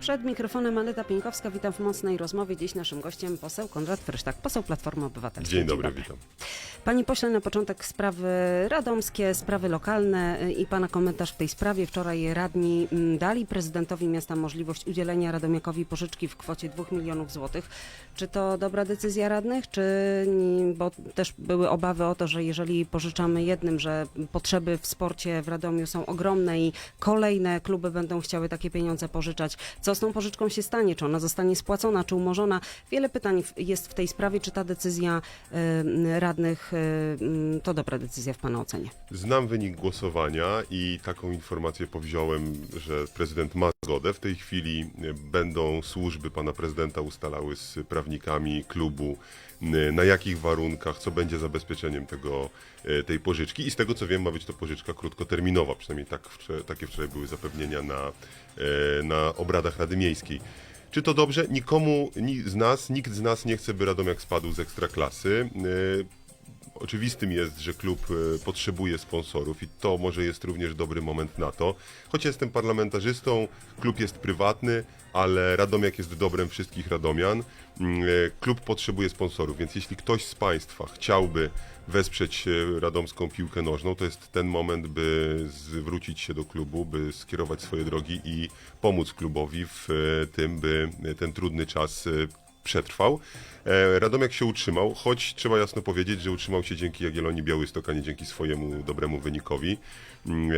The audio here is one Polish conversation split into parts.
Przed mikrofonem Aneta Pieńkowska, witam w mocnej rozmowie. Dziś naszym gościem poseł Konrad Frysztak, poseł Platformy Obywatelskiej. Dzień dobry, witam. Panie pośle, na początek sprawy radomskie, sprawy lokalne i pana komentarz w tej sprawie. Wczoraj radni mm, dali prezydentowi miasta możliwość udzielenia Radomiakowi pożyczki w kwocie 2 milionów złotych. Czy to dobra decyzja radnych, czy bo też były obawy o to, że jeżeli pożyczamy jednym, że potrzeby w sporcie w Radomiu są ogromne i kolejne kluby będą chciały takie pieniądze pożyczać. Co z tą pożyczką się stanie? Czy ona zostanie spłacona, czy umorzona? Wiele pytań jest w tej sprawie. Czy ta decyzja radnych to dobra decyzja w Pana ocenie? Znam wynik głosowania i taką informację powziąłem, że prezydent ma zgodę. W tej chwili będą służby pana prezydenta ustalały z prawnikami klubu, na jakich warunkach, co będzie zabezpieczeniem tego, e, tej pożyczki. I z tego co wiem, ma być to pożyczka krótkoterminowa. Przynajmniej tak, takie wczoraj były zapewnienia na, e, na obradach Rady Miejskiej. Czy to dobrze? Nikomu ni- z nas, nikt z nas nie chce, by Radomiak spadł z ekstraklasy. Oczywistym jest, że klub e, potrzebuje sponsorów i to może jest również dobry moment na to. Choć jestem parlamentarzystą, klub jest prywatny, ale Radomiak jest dobrem wszystkich Radomian. Mm, e, Klub potrzebuje sponsorów, więc jeśli ktoś z Państwa chciałby wesprzeć e, radomską piłkę nożną, to jest ten moment, by zwrócić się do klubu, by skierować swoje drogi i pomóc klubowi w tym, by ten trudny czas przetrwał. E, Radomiak się utrzymał, choć trzeba jasno powiedzieć, że utrzymał się dzięki Jagiellonii Białystok, a nie dzięki swojemu dobremu wynikowi. Mm, e,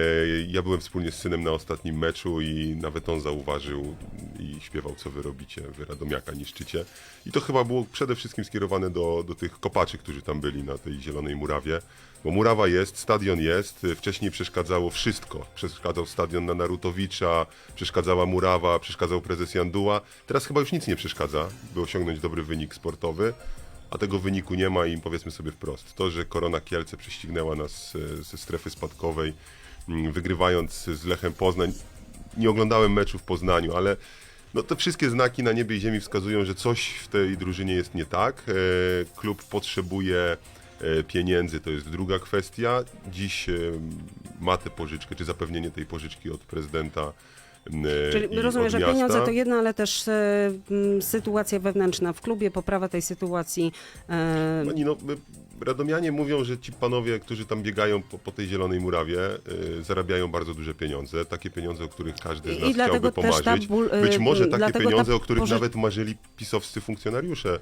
Ja byłem wspólnie z synem na ostatnim meczu i nawet on zauważył i śpiewał, co wy robicie, wy Radomiaka niszczycie. I to chyba było przede wszystkim skierowane do, do tych kopaczy, którzy tam byli na tej zielonej murawie. Bo murawa jest, stadion jest, wcześniej przeszkadzało wszystko. Przeszkadzał stadion na Narutowicza, przeszkadzała murawa, przeszkadzał prezes Janduła. Teraz chyba już nic nie przeszkadza, by osiągnąć dobry wynik sportowy, a tego wyniku nie ma i powiedzmy sobie wprost. To, że Korona Kielce prześcignęła nas e, ze strefy spadkowej, mm, wygrywając z Lechem Poznań. Nie oglądałem meczu w Poznaniu, ale no te wszystkie znaki na niebie i ziemi wskazują, że coś w tej drużynie jest nie tak. E, Klub potrzebuje e, pieniędzy, to jest druga kwestia. Dziś ma tę pożyczkę, czy zapewnienie tej pożyczki od prezydenta. E, Czyli i rozumiem, że miasta. pieniądze to jedno, ale też m, sytuacja wewnętrzna w klubie, poprawa tej sytuacji. E, Pani, no, my- Radomianie mówią, że ci panowie, którzy tam biegają po, po tej zielonej murawie, y, zarabiają bardzo duże pieniądze. Takie pieniądze, o których każdy z I nas dlatego chciałby pomarzyć. ból- y, Być może takie dlatego ta pieniądze, o których poży- nawet marzyli pisowscy funkcjonariusze,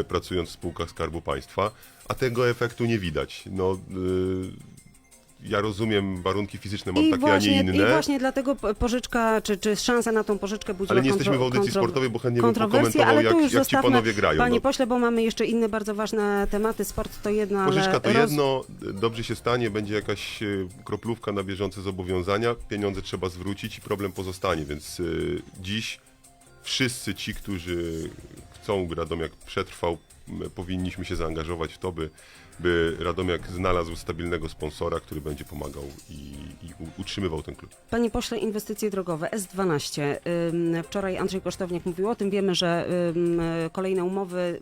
y, pracując w spółkach Skarbu Państwa, a tego efektu nie widać. No, y, ja rozumiem, warunki fizyczne mam I takie, właśnie, a nie I inne. właśnie dlatego po- pożyczka, czy, czy szansa na tą pożyczkę budziła Ale nie jesteśmy w audycji sportowej, bo chętnie bym pokomentował, jak, jak ci panowie grają. Panie no. pośle, bo mamy jeszcze inne bardzo ważne tematy. Sport to jedno, Pożyczka to roz- jedno, dobrze się stanie, będzie jakaś e, kroplówka na bieżące zobowiązania, pieniądze trzeba zwrócić i problem pozostanie, więc e, dziś wszyscy ci, którzy chcą, by Radomiak przetrwał, powinniśmy się zaangażować w to, by, by Radomiak znalazł stabilnego sponsora, który będzie pomagał i, i utrzymywał ten klub. Panie pośle, inwestycje drogowe S12. Ym, Wczoraj Andrzej Kosztowniak mówił o tym. Wiemy, że kolejne umowy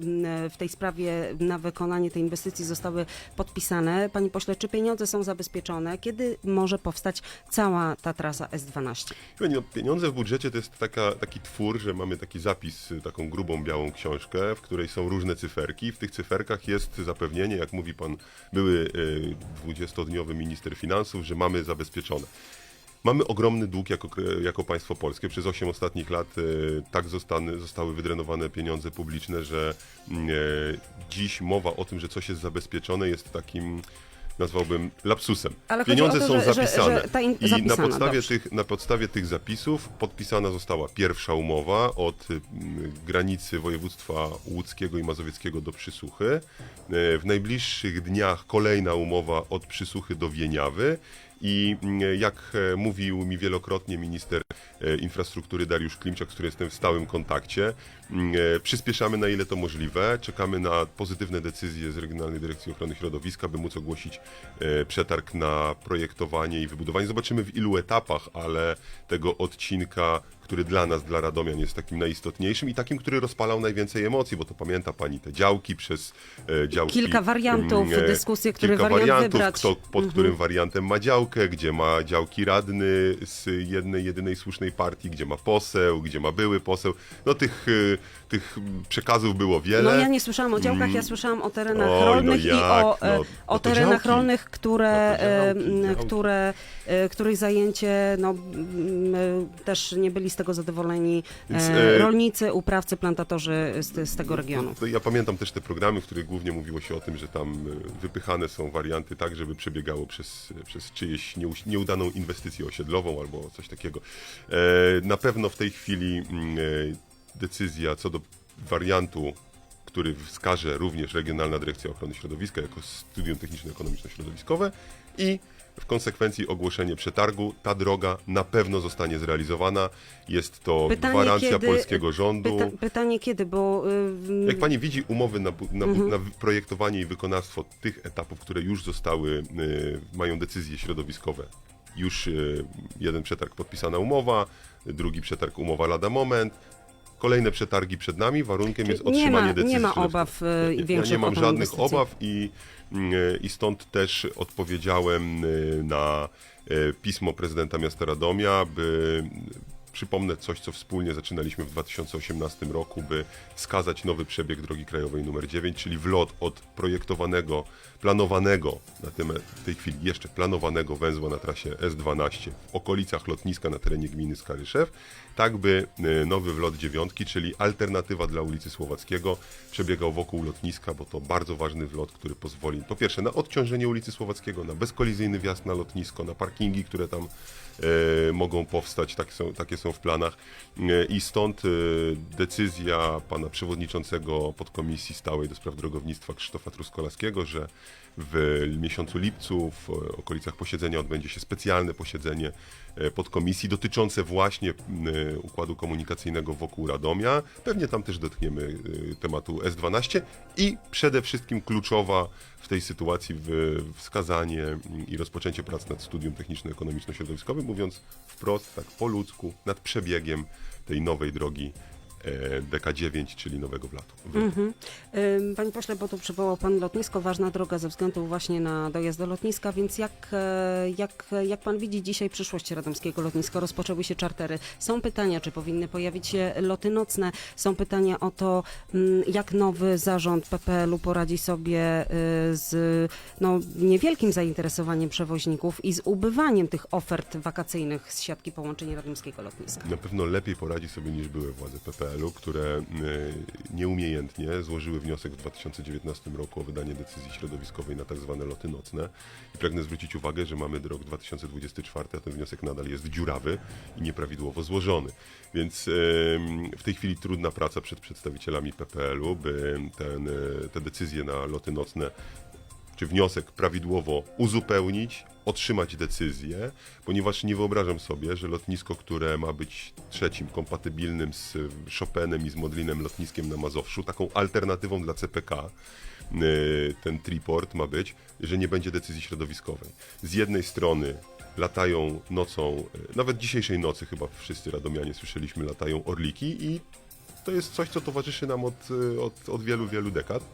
w tej sprawie na wykonanie tej inwestycji zostały podpisane. Panie pośle, czy pieniądze są zabezpieczone? Kiedy może powstać cała ta trasa S12? Wie pani, No, pieniądze w budżecie to jest taka, taki twór, że mamy taki zapis, y, taką grubą białą książkę, w której są różne cyferki. W tych cyferkach jest zapewnienie, jak mówi pan były y, 20-dniowy minister finansów, że mamy zabezpieczone. Mamy ogromny dług jako, kra- jako państwo polskie. Przez 8 ostatnich lat y, tak zostany, zostały wydrenowane pieniądze publiczne, że mm, e, dziś mowa o tym, że coś jest zabezpieczone jest takim nazwałbym lapsusem. Ale Pieniądze to, są że- że- zapisane że ta in- i na zapisana, podstawie, dobrze. tych, na podstawie tych zapisów podpisana została pierwsza umowa od granicy województwa łódzkiego i mazowieckiego do Przysuchy. E, W najbliższych dniach kolejna umowa od Przysuchy do Wieniawy I mm, jak e, mówił mi wielokrotnie minister e, infrastruktury Dariusz Klimczak, z którym jestem w stałym kontakcie, mm, e, przyspieszamy na ile to możliwe, czekamy na pozytywne decyzje z Regionalnej Dyrekcji Ochrony Środowiska, by móc ogłosić przetarg na projektowanie i wybudowanie. Zobaczymy w ilu etapach, ale tego odcinka który dla nas, dla Radomian jest takim najistotniejszym i takim, który rozpalał najwięcej emocji, bo to pamięta pani te działki przez e, działki. Kilka wariantów, mm, e, dyskusje, kilka wariant wariantów, wybrać. kto pod którym wariantem ma działkę, gdzie ma działki radny z jednej, jedynej słusznej partii, gdzie ma poseł, gdzie ma były poseł. No tych, e, tych przekazów było wiele. No ja nie słyszałam o działkach, ja słyszałam o terenach Oj, no rolnych i jak, o, no, e, no o to terenach działki. rolnych, które, No działki, e, działki. które, e, których zajęcie, no też nie byli z tego zadowoleni Więc, rolnicy, uprawcy, plantatorzy z, z tego regionu. To ja pamiętam też te programy, w których głównie mówiło się o tym, że tam wypychane są warianty tak, żeby przebiegało przez, przez czyjeś nieudaną inwestycję osiedlową albo coś takiego. E, Na pewno w tej chwili mm, e, decyzja co do wariantu, który wskaże również Regionalna Dyrekcja Ochrony Środowiska jako studium techniczno-ekonomiczno-środowiskowe i w konsekwencji ogłoszenie przetargu. Ta droga na pewno zostanie zrealizowana. Jest to gwarancja polskiego rządu. Pyta, pytanie kiedy, bo y, Jak pani widzi umowy na, na, bu- na projektowanie i wykonawstwo tych etapów, które już zostały, y, mają decyzje środowiskowe. Już y, jeden przetarg podpisana umowa, drugi przetarg umowa lada moment. Kolejne przetargi przed nami, warunkiem jest nie ma- otrzymanie nie decyzji. ma obaw, y, Nie, nie, większych Ja nie mam żadnych obaw i, i stąd też odpowiedziałem y, na y, pismo prezydenta miasta Radomia, by Przypomnę coś, co wspólnie zaczynaliśmy w 2018 roku, by wskazać nowy przebieg drogi krajowej numer 9, czyli wlot od projektowanego, planowanego, na tym, w tej chwili jeszcze planowanego węzła na trasie S12 w okolicach lotniska na terenie gminy Skaryszew, tak by y, nowy wlot dziewiątki, czyli alternatywa dla ulicy Słowackiego, przebiegał wokół lotniska, bo to bardzo ważny wlot, który pozwoli po pierwsze na odciążenie ulicy Słowackiego, na bezkolizyjny wjazd na lotnisko, na parkingi, które tam e, mogą powstać, są, takie są w planach. E, I stąd e, decyzja pana przewodniczącego podkomisji stałej do spraw drogownictwa Krzysztofa Truskolaskiego, że w miesiącu lipcu w okolicach posiedzenia odbędzie się specjalne posiedzenie e, podkomisji dotyczące właśnie układu komunikacyjnego wokół Radomia. Pewnie tam też dotkniemy tematu S12 i przede wszystkim kluczowa w tej sytuacji wskazanie i rozpoczęcie prac nad studium techniczno-ekonomiczno-środowiskowym, mówiąc wprost, tak po ludzku, nad przebiegiem tej nowej drogi DK9, czyli nowego wlatu. Mhm. Panie pośle, bo tu przywołał Pan lotnisko, ważna droga ze względu właśnie na dojazd do lotniska, więc jak, e, jak, jak Pan widzi dzisiaj przyszłość radomskiego lotniska? Rozpoczęły się czartery. Są pytania, czy powinny pojawić się loty nocne. Są pytania o to, mm, jak nowy zarząd PPL-u poradzi sobie y, z no, niewielkim zainteresowaniem przewoźników i z ubywaniem tych ofert wakacyjnych z siatki połączeń radomskiego lotniska. Na pewno lepiej poradzi sobie niż były władze PPL-u, które e, nieumiejętnie złożyły wniosek w 2019 roku o wydanie decyzji środowiskowej na tak zwane loty nocne. I pragnę zwrócić uwagę, że mamy rok 2024, a ten wniosek nadal jest dziurawy i nieprawidłowo złożony. Więc em, w tej chwili trudna praca przed przedstawicielami PPL-u, by ten, e, te decyzje na loty nocne czy wniosek prawidłowo uzupełnić, otrzymać decyzję, ponieważ nie wyobrażam sobie, że lotnisko, które ma być trzecim kompatybilnym z Chopinem i z Modlinem lotniskiem na Mazowszu, taką alternatywą dla CPK, y, ten triport ma być, że nie będzie decyzji środowiskowej. Z jednej strony latają nocą, y, nawet dzisiejszej nocy chyba wszyscy radomianie słyszeliśmy, latają orliki i to jest coś, co towarzyszy nam od, y, od, od wielu, wielu dekad.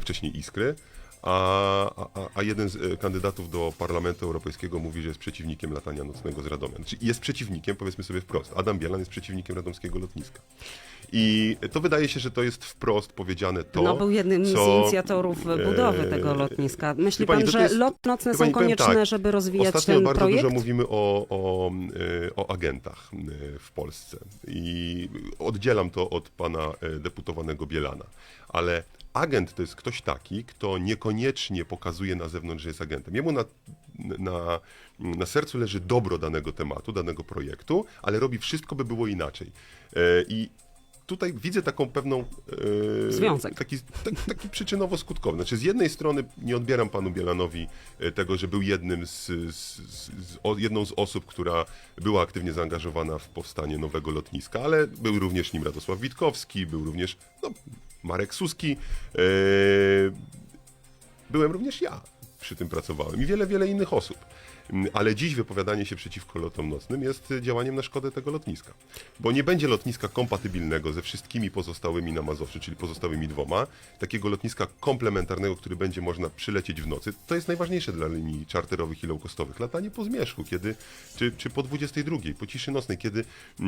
Wcześniej Iskry. A, a, a jeden z e, kandydatów do Parlamentu Europejskiego mówi, że jest przeciwnikiem latania nocnego z Radomia. Znaczy jest przeciwnikiem, powiedzmy sobie wprost. Adam Bielan jest przeciwnikiem radomskiego lotniska. I to wydaje się, że to jest wprost powiedziane to, no, był jednym z co, inicjatorów budowy e, tego lotniska. Myśli pani, pan, to że jest- lot nocne są konieczne, tak, żeby rozwijać Ostatnio ten bardzo projekt? dużo mówimy o, o, e, o agentach w Polsce i oddzielam to od pana deputowanego Bielana, ale agent to jest ktoś taki, kto niekoniecznie pokazuje na zewnątrz, że jest agentem. Jemu na, na, na sercu leży dobro danego tematu, danego projektu, ale robi wszystko, by było inaczej. E, I tutaj widzę taką pewną... e, Związek. Taki, tak, taki przyczynowo-skutkowy. Znaczy z jednej strony nie odbieram panu Bielanowi e, tego, że był jednym z, z, z, z, o, jedną z osób, która była aktywnie zaangażowana w powstanie nowego lotniska, ale był również nim Radosław Witkowski, był również no, Marek Suski. E, byłem również ja. Przy tym pracowałem i wiele, wiele innych osób. Mm, Ale dziś wypowiadanie się przeciwko lotom nocnym jest y, działaniem na szkodę tego lotniska. Bo nie będzie lotniska kompatybilnego ze wszystkimi pozostałymi na Mazowszu, czyli pozostałymi dwoma. Takiego lotniska komplementarnego, który będzie można przylecieć w nocy. To jest najważniejsze dla linii czarterowych i low-costowych. Latanie po zmierzchu, kiedy, czy, czy po 22, po ciszy nocnej, kiedy e,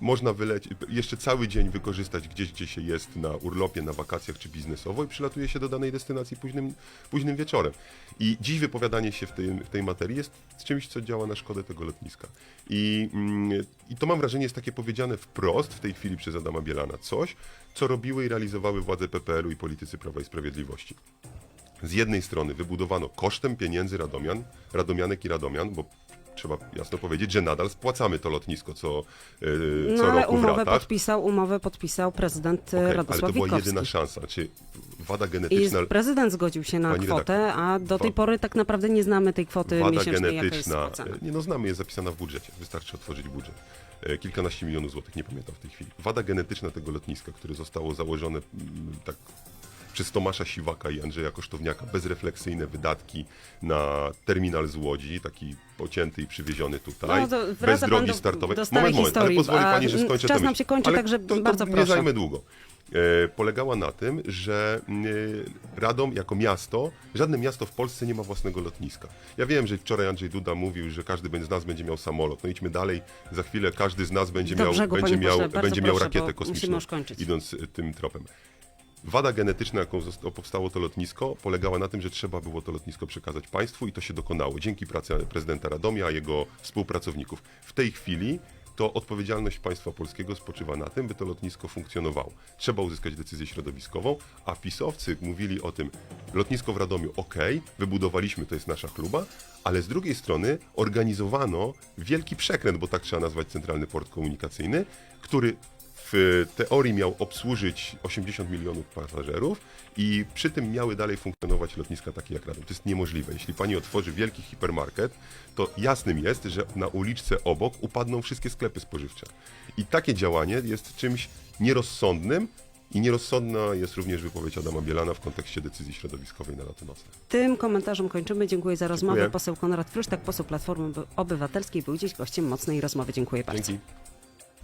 można wylecieć, jeszcze cały dzień wykorzystać gdzieś, gdzie się jest na urlopie, na wakacjach czy biznesowo i przylatuje się do danej destynacji późnym, późnym wieczorem. I dziś wypowiadanie się w tej, w tej materii jest czymś, co działa na szkodę tego lotniska. I, mm, I to mam wrażenie jest takie powiedziane wprost w tej chwili przez Adama Bielana. Coś, co robiły i realizowały władze PPL-u i politycy Prawa i Sprawiedliwości z jednej strony wybudowano kosztem pieniędzy Radomian, Radomianek i Radomian, bo trzeba jasno powiedzieć, że nadal spłacamy to lotnisko co, yy, No co ale roku w umowę ratach. podpisał, umowę podpisał prezydent Okej, okay, ale Radosław to była jedyna szansa. Znaczy, wada I genetyczna, prezydent zgodził się na Pani kwotę, redaktor, a do tej wa- pory tak naprawdę nie znamy tej kwoty wada miesięcznej, jaka jest genetyczna, spłacana. nie no znamy, jest zapisana w budżecie, wystarczy otworzyć budżet. E, Kilkanaście milionów złotych, nie pamiętam w tej chwili. Wada genetyczna tego lotniska, które zostało założone mm, tak przez Tomasza Siwaka i Andrzeja Kosztowniaka, bezrefleksyjne wydatki na terminal z Łodzi, taki pocięty i przywieziony tutaj, No bez drogi do- startowej. do moment, moment, ale historii, pozwoli a pani, że skończę czas nam się kończy, ale także to, to bardzo nie proszę. zajmę długo. E, polegała na tym, że e, Radom jako miasto, żadne miasto w Polsce nie ma własnego lotniska. Ja wiem, że wczoraj Andrzej Duda mówił, że każdy z nas będzie miał samolot. No idźmy dalej, za chwilę każdy z nas będzie Do miał, brzegu, będzie miał, pośle, będzie miał proszę, rakietę kosmiczną, idąc e, tym tropem. Wada genetyczna, jaką powstało to lotnisko, polegała na tym, że trzeba było to lotnisko przekazać państwu i to się dokonało dzięki pracy prezydenta Radomia, jego współpracowników. W tej chwili to odpowiedzialność państwa polskiego spoczywa na tym, by to lotnisko funkcjonowało. Trzeba uzyskać decyzję środowiskową, a pisowcy mówili o tym, lotnisko w Radomiu, ok, wybudowaliśmy, to jest nasza chluba, ale z drugiej strony organizowano wielki przekręt, bo tak trzeba nazwać Centralny Port Komunikacyjny, który w teorii miał obsłużyć 80 milionów pasażerów i przy tym miały dalej funkcjonować lotniska takie jak Radom. To jest niemożliwe. Jeśli pani otworzy wielki hipermarket, to jasnym jest, że na uliczce obok upadną wszystkie sklepy spożywcze. I takie działanie jest czymś nierozsądnym i nierozsądna jest również wypowiedź Adama Bielana w kontekście decyzji środowiskowej na loty nocne. Tym komentarzem kończymy. Dziękuję za rozmowę. Dziękuję. Poseł Konrad Frysztak, poseł Platformy Obywatelskiej, był dziś gościem mocnej rozmowy. Dziękuję bardzo. Dzięki.